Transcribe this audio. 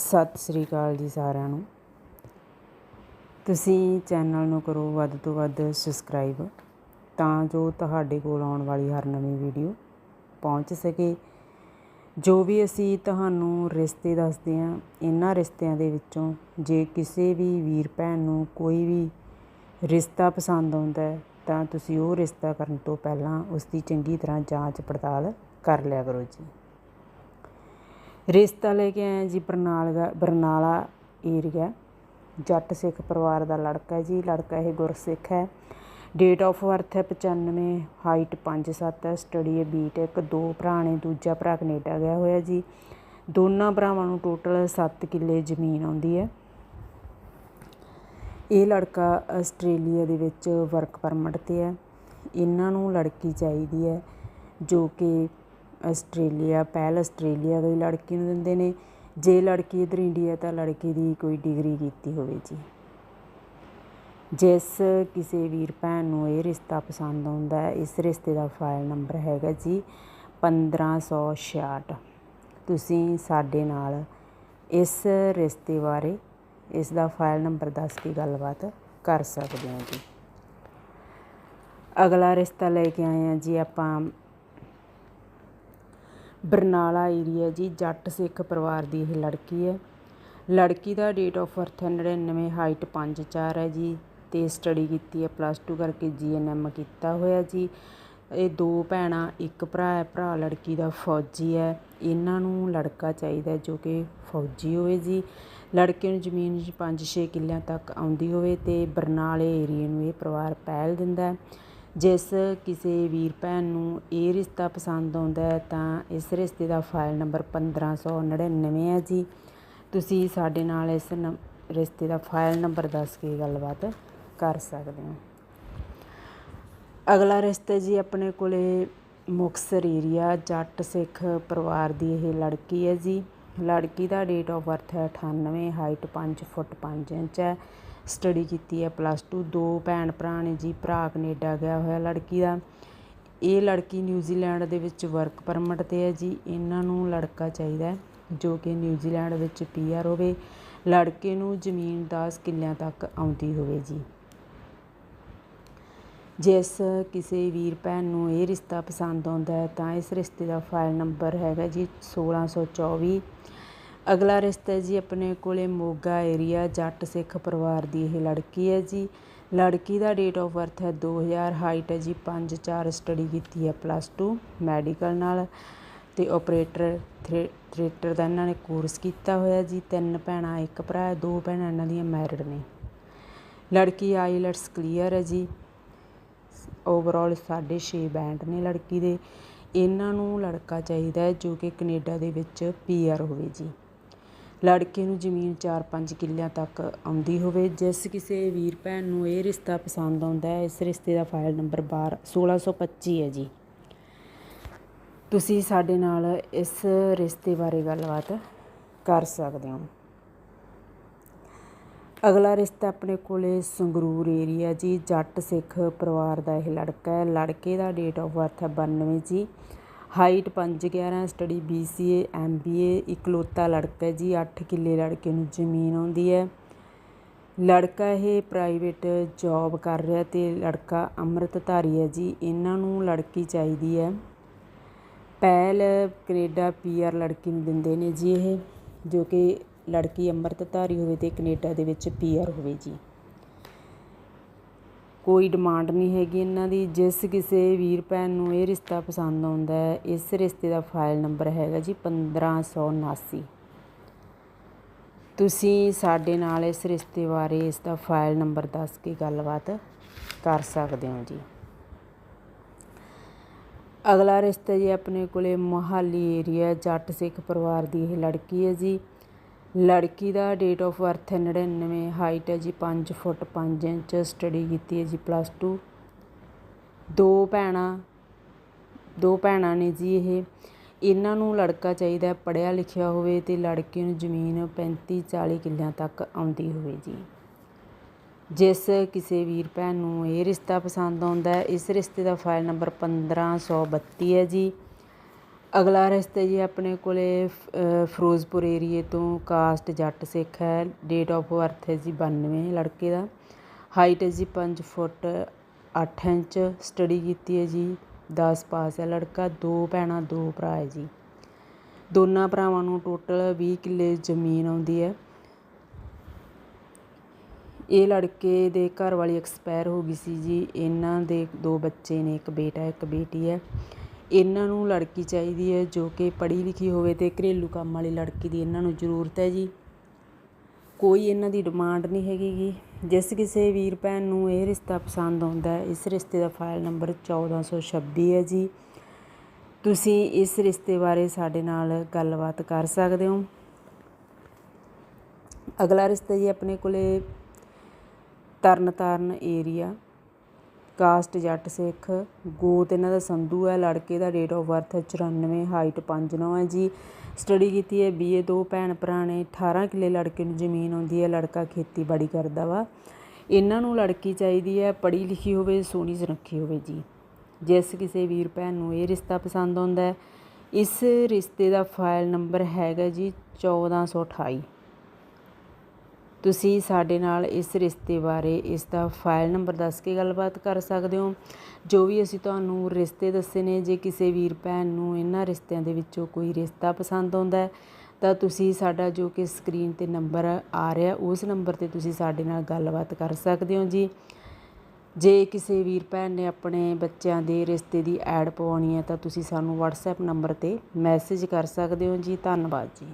ਸਤਿ ਸ੍ਰੀ ਅਕਾਲ ਜੀ ਸਾਰਿਆਂ ਨੂੰ। ਤੁਸੀਂ ਚੈਨਲ ਨੂੰ ਕਰੋ ਵੱਧ ਤੋਂ ਵੱਧ ਸਬਸਕ੍ਰਾਈਬ ਤਾਂ ਜੋ ਤੁਹਾਡੇ ਕੋਲ ਆਉਣ ਵਾਲੀ ਹਰ ਨਵੀਂ ਵੀਡੀਓ ਪਹੁੰਚ ਸਕੇ। ਜੋ ਵੀ ਅਸੀਂ ਤੁਹਾਨੂੰ ਰਿਸ਼ਤੇ ਦੱਸਦੇ ਹਾਂ, ਇਹਨਾਂ ਰਿਸ਼ਤਿਆਂ ਦੇ ਵਿੱਚੋਂ ਜੇ ਕਿਸੇ ਵੀ ਵੀਰ ਭੈਣ ਨੂੰ ਕੋਈ ਵੀ ਰਿਸ਼ਤਾ ਪਸੰਦ ਆਉਂਦਾ ਹੈ, ਤਾਂ ਤੁਸੀਂ ਉਹ ਰਿਸ਼ਤਾ ਕਰਨ ਤੋਂ ਪਹਿਲਾਂ ਉਸ ਦੀ ਚੰਗੀ ਤਰ੍ਹਾਂ ਜਾਂਚ ਪੜਤਾਲ ਕਰ ਲਿਆ ਕਰੋ ਜੀ। ਰਿਸ਼ਤਾ ਲੈ ਕੇ ਆਏ ਜੀ ਬਰਨਾਲਾ ਦਾ, ਬਰਨਾਲਾ ਏਰੀਆ ਜੱਟ ਸਿੱਖ ਪਰਿਵਾਰ ਦਾ ਲੜਕਾ ਹੈ ਜੀ, ਲੜਕਾ ਇਹ ਗੁਰਸਿੱਖ ਹੈ। ਡੇਟ ਆਫ ਬਰਥ ਹੈ 95 ਹਾਈਟ 5'7 ਹੈ ਸਟੱਡੀ ਹੈ ਬੀਟੈਕ ਦੋ ਭਰਾ ਨੇ, ਦੂਜਾ ਭਰਾ ਕੈਨੇਡਾ ਗਿਆ ਹੋਇਆ ਜੀ। ਦੋਨਾਂ ਭਰਾਵਾਂ ਨੂੰ ਟੋਟਲ 7 ਕਿੱਲੇ ਜ਼ਮੀਨ ਆਉਂਦੀ ਹੈ। ਇਹ ਲੜਕਾ ਆਸਟ੍ਰੇਲੀਆ ਦੇ ਵਿੱਚ ਵਰਕ ਪਰਮਿਟ ਤੇ ਹੈ। ਇਹਨਾਂ ਨੂੰ ਲੜਕੀ ਚਾਹੀਦੀ ਹੈ ਜੋ ਕਿ ਆਸਟ੍ਰੇਲੀਆ, ਪਹਿਲ ਆਸਟ੍ਰੇਲੀਆ ਗਈ ਲੜਕੀ ਨੂੰ ਦਿੰਦੇ ਨੇ। ਜੇ ਲੜਕੀ ਇਧਰ ਇੰਡੀਆ, ਤਾਂ ਲੜਕੀ ਦੀ ਕੋਈ ਡਿਗਰੀ ਕੀਤੀ ਹੋਵੇ ਜੀ। ਜਿਸ ਕਿਸੇ ਵੀਰ ਭੈਣ ਨੂੰ ਇਹ ਰਿਸ਼ਤਾ ਪਸੰਦ ਆਉਂਦਾ ਹੈ, ਇਸ ਰਿਸ਼ਤੇ ਦਾ ਫਾਈਲ ਨੰਬਰ ਹੈਗਾ ਜੀ 1566 ਤੁਸੀਂ ਸਾਡੇ ਨਾਲ ਇਸ ਰਿਸ਼ਤੇ ਬਾਰੇ, ਇਸ ਦਾ ਫਾਈਲ ਨੰਬਰ ਦੱਸ ਕੇ ਗੱਲਬਾਤ ਕਰ ਸਕਦੇ ਹੋ ਜੀ। ਅਗਲਾ ਰਿਸ਼ਤਾ ਲੈ ਕੇ ਆਏ ਆ ਜੀ ਆਪਾਂ ਬਰਨਾਲਾ ਏਰੀਆ ਜੀ, ਜੱਟ ਸਿੱਖ ਪਰਿਵਾਰ ਦੀ ਇਹ ਲੜਕੀ ਹੈ। ਲੜਕੀ ਦਾ ਡੇਟ ਆਫ ਬਰਥ 99 ਹਾਈਟ 5'4 ਹੈ ਜੀ ਤੇ ਸਟੱਡੀ ਕੀਤੀ ਹੈ ਪਲੱਸ 2 ਕਰਕੇ ਜੀਐਨਐਮ ਕੀਤਾ ਹੋਇਆ ਜੀ। ਇਹ ਦੋ ਭੈਣਾਂ, ਇੱਕ ਭਰਾ ਹੈ, ਭਰਾ ਲੜਕੀ ਦਾ ਫੌਜੀ ਹੈ। ਇਹਨਾਂ ਨੂੰ ਲੜਕਾ ਚਾਹੀਦਾ ਜੋ ਕਿ ਫੌਜੀ ਹੋਵੇ ਜੀ। ਲੜਕੇ ਨੂੰ ਜ਼ਮੀਨ 5-6 ਕਿੱਲਿਆਂ ਤੱਕ ਆਉਂਦੀ ਹੋਵੇ ਤੇ ਬਰਨਾਲੇ ਏਰੀਏ ਨੂੰ ਇਹ ਪਰਿਵਾਰ ਪਹਿਲ ਦਿੰਦਾ ਹੈ। ਜਿਸ ਕਿਸੇ ਵੀਰ ਭੈਣ ਨੂੰ ਇਹ ਰਿਸ਼ਤਾ ਪਸੰਦ ਆਉਂਦਾ ਹੈ, ਤਾਂ ਇਸ ਰਿਸ਼ਤੇ ਦਾ ਫਾਈਲ ਨੰਬਰ 1599 ਹੈ ਜੀ। ਤੁਸੀਂ ਸਾਡੇ ਨਾਲ ਇਸ ਰਿਸ਼ਤੇ ਦਾ ਫਾਈਲ ਨੰਬਰ ਦੱਸ ਕੇ ਗੱਲਬਾਤ ਕਰ ਸਕਦੇ ਹੋ। ਅਗਲਾ ਰਿਸ਼ਤਾ ਜੀ ਆਪਣੇ ਕੋਲੇ ਮੁਕਸਰ ਏਰੀਆ, ਜੱਟ ਸਿੱਖ ਪਰਿਵਾਰ ਦੀ ਇਹ ਲੜਕੀ ਹੈ ਜੀ। ਲੜਕੀ ਦਾ ਡੇਟ ਆਫ ਬਰਥ ਹੈ 98 ਹਾਈਟ 5 ਫੁੱਟ 5 ਇੰਚ ਹੈ। ਸਟੱਡੀ ਕੀਤੀ ਹੈ ਪਲੱਸ 2 ਦੋ ਭੈਣ ਭਰਾ ਨੇ ਜੀ, ਭਰਾ ਕੈਨੇਡਾ ਗਿਆ ਹੋਇਆ ਲੜਕੀ ਦਾ। ਇਹ ਲੜਕੀ ਨਿਊਜ਼ੀਲੈਂਡ ਦੇ ਵਿੱਚ ਵਰਕ ਪਰਮਿਟ ਤੇ ਹੈ ਜੀ। ਇਹਨਾਂ ਨੂੰ ਲੜਕਾ ਚਾਹੀਦਾ ਜੋ ਕਿ ਨਿਊਜ਼ੀਲੈਂਡ ਵਿੱਚ ਪੀਆਰ ਹੋਵੇ। ਲੜਕੇ ਨੂੰ ਜ਼ਮੀਨ 10 ਕਿੱਲਿਆਂ ਤੱਕ ਆਉਂਦੀ ਹੋਵੇ ਜੀ। ਜਿਸ ਕਿਸੇ ਵੀਰ ਭੈਣ ਨੂੰ ਇਹ ਰਿਸ਼ਤਾ ਪਸੰਦ ਆਉਂਦਾ ਹੈ ਤਾਂ ਇਸ ਰਿਸ਼ਤੇ ਦਾ ਫਾਈਲ ਨੰਬਰ ਹੈਗਾ ਜੀ 1624 ਅਗਲਾ ਰਿਸ਼ਤਾ ਜੀ ਆਪਣੇ ਕੋਲੇ ਮੋਗਾ ਏਰੀਆ ਜੱਟ ਸਿੱਖ ਪਰਿਵਾਰ ਦੀ ਇਹ ਲੜਕੀ ਹੈ ਜੀ। ਲੜਕੀ ਦਾ ਡੇਟ ਆਫ ਬਰਥ ਹੈ 2000 ਹਾਈਟ ਹੈ ਜੀ 5'4 ਸਟੱਡੀ ਕੀਤੀ ਹੈ ਪਲੱਸ 2 ਮੈਡੀਕਲ ਨਾਲ ਤੇ ਆਪਰੇਟਰ ਥੀਏਟਰ ਦਾ ਇਹਨਾਂ ਨੇ ਕੋਰਸ ਕੀਤਾ ਹੋਇਆ ਜੀ। ਤਿੰਨ ਭੈਣਾਂ, ਇੱਕ ਭਰਾ, ਦੋ ਭੈਣਾਂ ਇਹਨਾਂ ਦੀਆਂ ਮੈਰਿਡ ਨੇ। ਲੜਕੀ ਆਈਲੈਟਸ ਕਲੀਅਰ ਹੈ ਜੀ। ਓਵਰਆਲ 6.5 ਬੈਂਡ ਨੇ ਲੜਕੀ ਦੇ। ਇਹਨਾਂ ਨੂੰ ਲੜਕਾ ਚਾਹੀਦਾ ਹੈ ਜੋ ਕਿ ਕੈਨੇਡਾ ਦੇ ਵਿੱਚ ਪੀਆਰ ਹੋਵੇ ਜੀ। ਲੜਕੇ ਨੂੰ ਜ਼ਮੀਨ 4-5 ਕਿੱਲਿਆਂ ਤੱਕ ਆਉਂਦੀ ਹੋਵੇ। ਜਿਸ ਕਿਸੇ ਵੀਰ ਭੈਣ ਨੂੰ ਇਹ ਰਿਸ਼ਤਾ ਪਸੰਦ ਆਉਂਦਾ ਹੈ, ਇਸ ਰਿਸ਼ਤੇ ਦਾ ਫਾਈਲ ਨੰਬਰ 12 1625 ਹੈ ਜੀ। ਤੁਸੀਂ ਸਾਡੇ ਨਾਲ ਇਸ ਰਿਸ਼ਤੇ ਬਾਰੇ ਗੱਲਬਾਤ ਕਰ ਸਕਦੇ ਹੋ। ਅਗਲਾ ਰਿਸ਼ਤਾ ਆਪਣੇ ਕੋਲੇ ਸੰਗਰੂਰ ਏਰੀਆ ਜੀ। ਜੱਟ ਸਿੱਖ ਪਰਿਵਾਰ ਦਾ ਇਹ ਲੜਕਾ ਹੈ। ਲੜਕੇ ਦਾ ਡੇਟ ਆਫ ਬਰਥ ਹੈ 92 ਜੀ। Height 5'11 study B C A M B A ਇਕਲੌਤਾ ਲੜਕਾ ਹੈ ਜੀ 8 ਕਿੱਲੇ ਲੜਕੇ ਨੂੰ ਜ਼ਮੀਨ ਆਉਂਦੀ ਹੈ। ਲੜਕਾ ਇਹ ਪ੍ਰਾਈਵੇਟ ਜੌਬ ਕਰ ਰਿਹਾ ਤੇ ਲੜਕਾ ਅੰਮ੍ਰਿਤਧਾਰੀ ਹੈ ਜੀ, ਇਹਨਾਂ ਨੂੰ ਲੜਕੀ ਚਾਹੀਦੀ ਹੈ। ਪਹਿਲ ਕੈਨੇਡਾ ਪੀਆਰ ਲੜਕੀ ਨੂੰ ਦਿੰਦੇ ਨੇ ਜੀ ਇਹ, ਜੋ ਕਿ ਲੜਕੀ ਅੰਮ੍ਰਿਤਧਾਰੀ ਹੋਵੇ ਤੇ ਕੈਨੇਡਾ ਦੇ ਵਿੱਚ ਪੀਆਰ ਹੋਵੇ ਜੀ। ਕੋਈ ਡਿਮਾਂਡ ਨਹੀਂ ਹੈਗੀ ਇਹਨਾਂ ਦੀ। ਜਿਸ ਕਿਸੇ ਵੀਰ ਭੈਣ ਨੂੰ ਇਹ ਰਿਸ਼ਤਾ ਪਸੰਦ ਆਉਂਦਾ ਹੈ, ਇਸ ਰਿਸ਼ਤੇ ਦਾ ਫਾਈਲ ਨੰਬਰ ਹੈਗਾ ਜੀ 1579 ਤੁਸੀਂ ਸਾਡੇ ਨਾਲ ਇਸ ਰਿਸ਼ਤੇ ਬਾਰੇ ਇਸ ਦਾ ਫਾਈਲ ਨੰਬਰ ਦੱਸ ਕੇ ਗੱਲਬਾਤ ਕਰ ਸਕਦੇ ਹੋ ਜੀ। ਅਗਲਾ ਰਿਸ਼ਤਾ ਜੀ ਆਪਣੇ ਕੋਲੇ ਮੋਹਾਲੀ ਏਰੀਆ ਜੱਟ ਸਿੱਖ ਪਰਿਵਾਰ ਦੀ ਇਹ ਲੜਕੀ ਹੈ ਜੀ। ਲੜਕੀ ਦਾ ਡੇਟ ਆਫ ਬਰਥ 99 ਹਾਈਟ ਹੈ ਜੀ 5 ਫੁੱਟ 5 ਇੰਚ ਸਟੱਡੀ ਕੀਤੀ ਹੈ ਜੀ ਪਲੱਸ 2 ਦੋ ਭੈਣਾਂ ਦੋ ਭੈਣਾਂ ਨੇ ਜੀ ਇਹ। ਇਹਨਾਂ ਨੂੰ ਲੜਕਾ ਚਾਹੀਦਾ ਪੜ੍ਹਿਆ ਲਿਖਿਆ ਹੋਵੇ ਤੇ ਲੜਕੀ ਨੂੰ ਜ਼ਮੀਨ 35 40 ਕਿੱਲਿਆਂ ਤੱਕ ਆਉਂਦੀ ਹੋਵੇ ਜੀ। ਜਿਸ ਕਿਸੇ ਵੀਰ ਭੈਣ ਨੂੰ ਇਹ ਰਿਸ਼ਤਾ ਪਸੰਦ ਆਉਂਦਾ ਹੈ, ਇਸ ਰਿਸ਼ਤੇ ਦਾ ਫਾਈਲ ਨੰਬਰ 1532 ਹੈ ਜੀ। ਅਗਲਾ ਰਿਸ਼ਤਾ ਜੀ ਆਪਣੇ ਕੋਲੇ ਫਿਰੋਜ਼ਪੁਰ ਏਰੀਏ ਤੋਂ ਕਾਸਟ ਜੱਟ ਸਿੱਖ ਹੈ। ਡੇਟ ਆਫ ਬਰਥ ਹੈ ਜੀ 92 ਲੜਕੇ ਦਾ। ਹਾਈਟ ਹੈ ਜੀ 5 ਫੁੱਟ 8 ਇੰਚ। ਸਟੱਡੀ ਕੀਤੀ ਹੈ ਜੀ 10 ਪਾਸ ਹੈ ਲੜਕਾ, ਦੋ ਭੈਣਾਂ, ਦੋ ਭਰਾ ਹੈ ਜੀ। ਦੋਨਾਂ ਭਰਾਵਾਂ ਨੂੰ ਟੋਟਲ 20 ਕਿੱਲੇ ਜ਼ਮੀਨ ਆਉਂਦੀ ਹੈ। ਇਹ ਲੜਕੇ ਦੇ ਘਰ ਵਾਲੀ ਐਕਸਪਾਇਰ ਹੋ ਗਈ ਸੀ ਜੀ। ਇਹਨਾਂ ਦੇ ਦੋ ਬੱਚੇ ਨੇ, ਇੱਕ ਬੇਟਾ, ਇੱਕ ਬੇਟੀ ਹੈ। ਇਹਨਾਂ ਨੂੰ ਲੜਕੀ ਚਾਹੀਦੀ ਹੈ ਜੋ ਕਿ ਪੜ੍ਹੀ ਲਿਖੀ ਹੋਵੇ ਅਤੇ ਘਰੇਲੂ ਕੰਮ ਵਾਲੀ ਲੜਕੀ ਦੀ ਇਹਨਾਂ ਨੂੰ ਜ਼ਰੂਰਤ ਹੈ ਜੀ। ਕੋਈ ਇਹਨਾਂ ਦੀ ਡਿਮਾਂਡ ਨਹੀਂ ਹੈਗੀ ਗੀ। ਜਿਸ ਕਿਸੇ ਵੀਰ ਭੈਣ ਨੂੰ ਇਹ ਰਿਸ਼ਤਾ ਪਸੰਦ ਆਉਂਦਾ ਹੈ, ਇਸ ਰਿਸ਼ਤੇ ਦਾ ਫਾਈਲ ਨੰਬਰ 1426 ਹੈ ਜੀ। ਤੁਸੀਂ ਇਸ ਰਿਸ਼ਤੇ ਬਾਰੇ ਸਾਡੇ ਨਾਲ ਗੱਲਬਾਤ ਕਰ ਸਕਦੇ ਹੋ। ਅਗਲਾ ਰਿਸ਼ਤਾ ਜੀ ਆਪਣੇ ਕੋਲੇ ਤਰਨ ਤਾਰਨ ਏਰੀਆ ਕਾਸਟ ਜੱਟ ਸਿੱਖ, ਗੋਤ ਇਹਨਾਂ ਦਾ ਸੰਧੂ ਹੈ, ਲੜਕੇ ਦਾ ਡੇਟ ਆਫ ਬਰਥ 94 ਹਾਈਟ 59 ਹੈ ਜੀ। ਸਟੱਡੀ ਕੀਤੀ ਹੈ ਬੀਏ ਦੋ ਭੈਣ ਭਰਾ ਨੇ 18 ਕਿੱਲੇ ਲੜਕੇ ਨੂੰ ਜ਼ਮੀਨ ਆਉਂਦੀ ਹੈ, ਲੜਕਾ ਖੇਤੀਬਾੜੀ ਕਰਦਾ ਵਾ। ਇਹਨਾਂ ਨੂੰ ਲੜਕੀ ਚਾਹੀਦੀ ਹੈ, ਪੜ੍ਹੀ ਲਿਖੀ ਹੋਵੇ, ਸੋਹਣੀ ਸੁਨੱਖੀ ਹੋਵੇ ਜੀ। ਜਿਸ ਕਿਸੇ ਵੀਰ ਭੈਣ ਨੂੰ ਇਹ ਰਿਸ਼ਤਾ ਪਸੰਦ ਆਉਂਦਾ ਹੈ, ਇਸ ਰਿਸ਼ਤੇ ਦਾ ਫਾਈਲ ਨੰਬਰ ਹੈਗਾ ਜੀ 1428 ਤੁਸੀਂ ਸਾਡੇ ਨਾਲ ਇਸ ਰਿਸ਼ਤੇ ਬਾਰੇ, ਇਸ ਦਾ ਫਾਈਲ ਨੰਬਰ ਦੱਸ ਕੇ ਗੱਲਬਾਤ ਕਰ ਸਕਦੇ ਹੋ। ਜੋ ਵੀ ਅਸੀਂ ਤੁਹਾਨੂੰ ਰਿਸ਼ਤੇ ਦੱਸੇ ਨੇ, ਜੇ ਕਿਸੇ ਵੀਰ ਭੈਣ ਨੂੰ ਇਹਨਾਂ ਰਿਸ਼ਤਿਆਂ ਦੇ ਵਿੱਚੋਂ ਕੋਈ ਰਿਸ਼ਤਾ ਪਸੰਦ ਆਉਂਦਾ ਹੈ, ਤਾਂ ਤੁਸੀਂ ਸਾਡਾ ਜੋ ਕਿ ਸਕਰੀਨ ਤੇ ਨੰਬਰ ਆ ਰਿਹਾ, ਉਸ ਨੰਬਰ ਤੇ ਤੁਸੀਂ ਸਾਡੇ ਨਾਲ ਗੱਲਬਾਤ ਕਰ ਸਕਦੇ ਹੋ ਜੀ। ਜੇ ਕਿਸੇ ਵੀਰ ਭੈਣ ਨੇ ਆਪਣੇ ਬੱਚਿਆਂ ਦੇ ਰਿਸ਼ਤੇ ਦੀ ਐਡ ਪਵਾਉਣੀ ਹੈ, ਤਾਂ ਤੁਸੀਂ ਸਾਨੂੰ WhatsApp ਨੰਬਰ ਤੇ ਮੈਸੇਜ ਕਰ ਸਕਦੇ ਹੋ ਜੀ। ਧੰਨਵਾਦ ਜੀ।